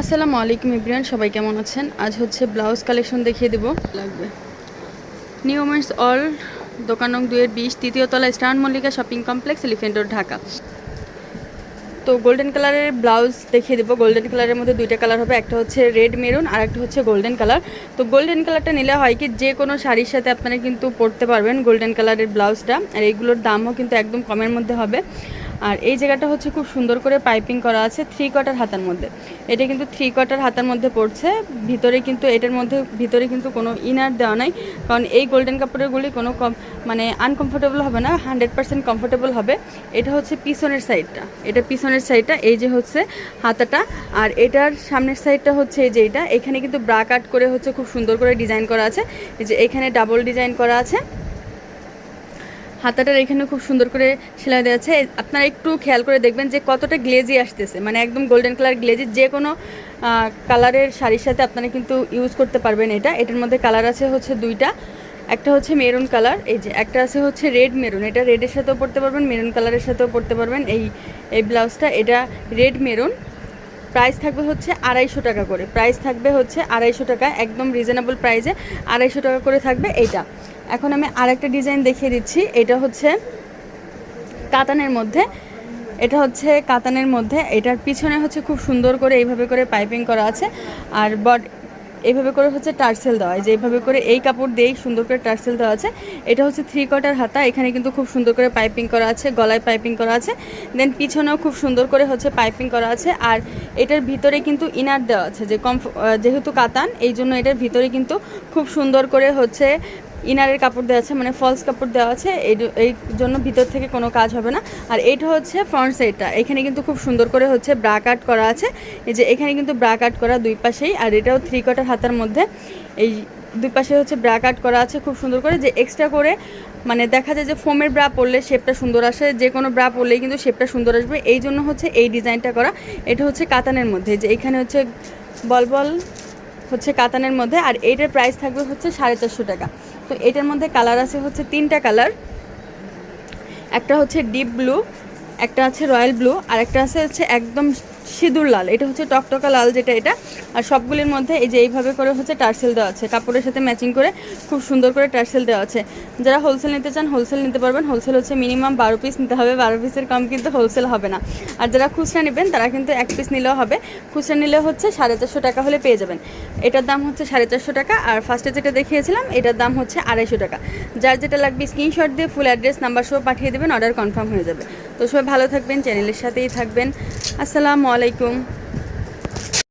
আসসালামু আলাইকুম ইব্রিয়ান সবাই কেমন আছেন? আজ হচ্ছে ব্লাউজ কালেকশন দেখিয়ে দেবো। লাগবে। নিউ ওমেন্স অল দোকান নং দুয়ের বিশ তৃতীয় তলা Mallika shopping complex elephant road Dhaka. তো গোল্ডেন কালারের ব্লাউজ দেখিয়ে দেবো। গোল্ডেন কালারের মধ্যে দুইটা কালার হবে একটা হচ্ছে রেড মেরুন আর একটা হচ্ছে গোল্ডেন কালার। তো গোল্ডেন কালারটা নিলে হয় কি যে কোনো শাড়ির সাথে আপনারা কিন্তু পরতে পারবেন গোল্ডেন কালারের ব্লাউজটা আর এইগুলোর দামও কিন্তু একদম কমের মধ্যে হবে। আর এই জায়গাটা হচ্ছে খুব সুন্দর করে পাইপিং করা আছে থ্রি কোয়ার্টার হাতার মধ্যে। এটা কিন্তু থ্রি কোয়ার্টার হাতার মধ্যে পড়ছে। ভিতরে কিন্তু এটার মধ্যে, ভিতরে কিন্তু কোনো ইনার দেওয়া নাই। কারণ এই গোল্ডেন কাপড়েরগুলি কোনো কম মানে আনকমফোর্টেবল হবে না হান্ড্রেড পার্সেন্ট কমফোর্টেবল হবে। এটা হচ্ছে পিছনের সাইডটা এটা পিছনের সাইডটা এই যে হচ্ছে হাতাটা। আর এটার সামনের সাইডটা হচ্ছে এই যে এটা। এখানে কিন্তু ব্রা কাট করে হচ্ছে খুব সুন্দর করে ডিজাইন করা আছে। এই যে এখানে ডাবল ডিজাইন করা আছে। হাতাটার এখানে খুব সুন্দর করে সেলাই দেওয়া আছে। আপনারা একটু খেয়াল করে দেখবেন যে কতটা গ্লেজি আসতেছে। মানে একদম গোল্ডেন কালার গ্লেজি, যে কোনো কালারের শাড়ির সাথে আপনারা কিন্তু ইউজ করতে পারবেন এটা। এটার মধ্যে কালার আছে হচ্ছে দুইটা। একটা হচ্ছে মেরুন কালার এই যে একটা আছে হচ্ছে রেড মেরুন এটা রেডের সাথেও পরতে পারবেন মেরুন কালারের সাথেও পরতে পারবেন। এই এই ব্লাউজটা এটা রেড মেরুন প্রাইস থাকবে হচ্ছে আড়াইশো টাকা করে। প্রাইস থাকবে হচ্ছে আড়াইশো টাকা, একদম রিজনেবল প্রাইসে আড়াইশো টাকা করে থাকবে এইটা। এখন আমি আরেকটা ডিজাইন দেখিয়ে দিচ্ছি, এটা হচ্ছে কাতানের মধ্যে। এটা হচ্ছে কাতানের মধ্যে, এটার পিছনে হচ্ছে খুব সুন্দর করে এইভাবে করে পাইপিং করা আছে। আর বড এইভাবে করে হচ্ছে টার্সেল দেওয়া হয়। যে এইভাবে করে এই কাপড় দিয়েই সুন্দর করে টার্সেল দেওয়া আছে। এটা হচ্ছে থ্রি কোয়ার্টার হাতা। এখানে কিন্তু খুব সুন্দর করে পাইপিং করা আছে, গলায় পাইপিং করা আছে। দেন পিছনেও খুব সুন্দর করে হচ্ছে পাইপিং করা আছে। আর এটার ভিতরে কিন্তু ইনার দেওয়া আছে, যে কম যেহেতু কাতান এই জন্য এটার ভিতরে কিন্তু খুব সুন্দর করে হচ্ছে ইনারের কাপড় দেওয়া আছে মানে ফলস কাপড় দেওয়া আছে, এই জন্য ভিতর থেকে কোনো কাজ হবে না। আর এইটা হচ্ছে ফ্রন্ট সাইডটা এখানে কিন্তু খুব সুন্দর করে হচ্ছে ব্রা কাট করা আছে। এই যে এখানে কিন্তু ব্রা কাট করা দুই পাশেই, আর এটাও থ্রি কোয়ার্টার হাতার মধ্যে। এই দুই পাশে হচ্ছে ব্রা কাট করা আছে খুব সুন্দর করে। যে এক্সট্রা করে মানে দেখা যায় যে ফোমের ব্রা পরলে শেপটা সুন্দর আসে, যে কোনো ব্রা পরলেই কিন্তু শেপটা সুন্দর আসবে। এই জন্য হচ্ছে এই ডিজাইনটা করা। এটা হচ্ছে কাতানের মধ্যে। যে এখানে হচ্ছে বল বল হচ্ছে কাতানের মধ্যে, আর এইটার প্রাইস থাকবে হচ্ছে সাড়ে চারশো টাকা। তো এটার মধ্যে কালার আছে হচ্ছে তিনটা কালার। একটা হচ্ছে ডিপ ব্লু, একটা আছে রয়্যাল ব্লু, আর একটা আছে হচ্ছে একদম সিঁদুর লাল, এটা হচ্ছে টকটকা লাল যেটা এটা। আর সবগুলির মধ্যে এই যে এইভাবে করে হচ্ছে টার্সেল দেওয়া আছে। কাপড়ের সাথে ম্যাচিং করে খুব সুন্দর করে টার্সেল দেওয়া আছে। যারা হোলসেল নিতে চান, হোলসেল নিতে পারবেন। হোলসেল হচ্ছে মিনিমাম বারো পিস নিতে হবে। বারো পিসের কম কিন্তু হোলসেল হবে না। আর যারা খুচরা নেবেন, তারা কিন্তু এক পিস নিলেও হবে। খুচরা নিলে হচ্ছে সাড়ে চারশো টাকা হলে পেয়ে যাবেন। এটার দাম হচ্ছে সাড়ে চারশো টাকা। আর ফার্স্টে যেটা দেখিয়েছিলাম, এটার দাম হচ্ছে আড়াইশো টাকা। যার যেটা লাগবে স্ক্রিনশট দিয়ে ফুল অ্যাড্রেস নাম্বার সহ পাঠিয়ে দেবেন অর্ডার কনফার্ম হয়ে যাবে। তো সবাই ভালো থাকবেন চ্যানেলের সাথেই থাকবেন। আসসালামু আলাইকুম।